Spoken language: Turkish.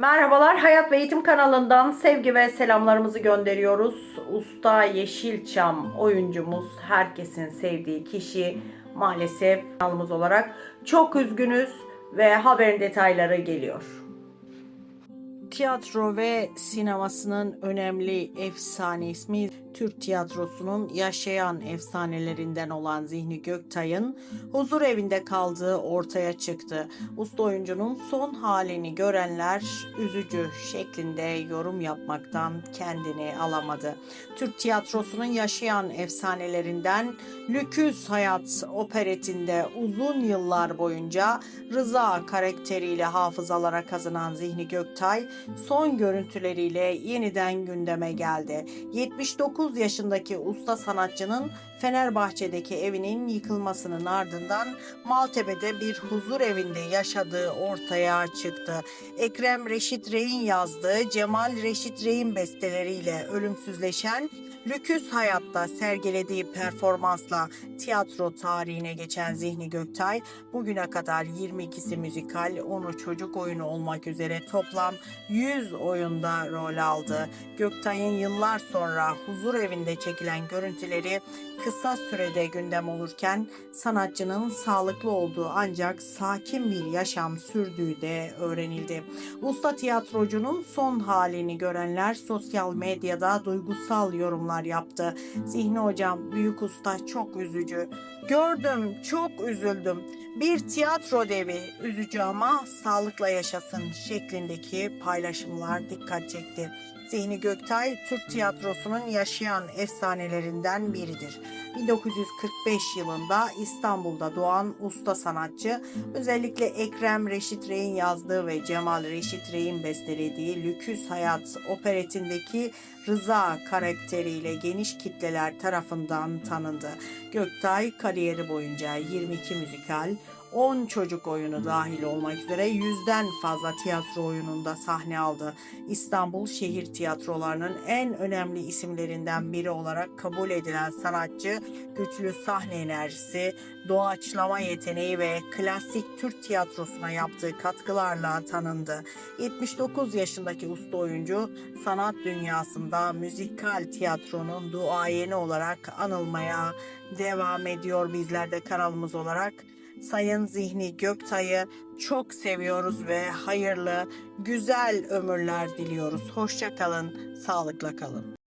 Merhabalar Hayat ve Eğitim kanalından sevgi ve selamlarımızı gönderiyoruz. Usta Yeşilçam oyuncumuz herkesin sevdiği kişi maalesef kanalımız olarak çok üzgünüz ve haberin detayları geliyor. Tiyatro ve sinemasının önemli efsane ismi Türk tiyatrosunun yaşayan efsanelerinden olan Zihni Göktay'ın huzur evinde kaldığı ortaya çıktı. Usta oyuncunun son halini görenler üzücü şeklinde yorum yapmaktan kendini alamadı. Türk tiyatrosunun yaşayan efsanelerinden Lüküs Hayat operetinde uzun yıllar boyunca Rıza karakteriyle hafızalara kazanan Zihni Göktay son görüntüleriyle yeniden gündeme geldi. 79 yaşındaki usta sanatçının Fenerbahçe'deki evinin yıkılmasının ardından Maltepe'de bir huzur evinde yaşadığı ortaya çıktı. Ekrem Reşit Rey'in yazdığı Cemal Reşit Rey'in besteleriyle ölümsüzleşen Lüküs Hayat'ta sergilediği performansla tiyatro tarihine geçen Zihni Göktay bugüne kadar 22'si müzikal, 10'u çocuk oyunu olmak üzere toplam 100 oyunda rol aldı. Göktay'ın yıllar sonra huzur evinde çekilen görüntüleri kısa sürede gündem olurken sanatçının sağlıklı olduğu ancak sakin bir yaşam sürdüğü de öğrenildi. Usta tiyatrocunun son halini görenler sosyal medyada duygusal yorumlar yaptı. Zihni hocam büyük usta çok üzücü. Gördüm çok üzüldüm. Bir tiyatro devi üzücü ama sağlıkla yaşasın şeklindeki paylaşımlar dikkat çekti. Zihni Göktay Türk tiyatrosunun yaşayan efsanelerinden biridir. 1945 yılında İstanbul'da doğan usta sanatçı özellikle Ekrem Reşit Rey'in yazdığı ve Cemal Reşit Rey'in bestelediği Lüküs Hayat operetindeki Rıza karakteriyle geniş kitleler tarafından tanındı. Göktay kariyeri boyunca 22 müzikal, 10 çocuk oyunu dahil olmak üzere yüzden fazla tiyatro oyununda sahne aldı. İstanbul şehir tiyatrolarının en önemli isimlerinden biri olarak kabul edilen sanatçı, güçlü sahne enerjisi, doğaçlama yeteneği ve klasik Türk tiyatrosuna yaptığı katkılarla tanındı. 79 yaşındaki usta oyuncu sanat dünyasında müzikal tiyatronun duayeni olarak anılmaya devam ediyor bizler de kanalımız olarak. Sayın Zihni Göktay'ı çok seviyoruz ve hayırlı, güzel ömürler diliyoruz. Hoşça kalın, sağlıkla kalın.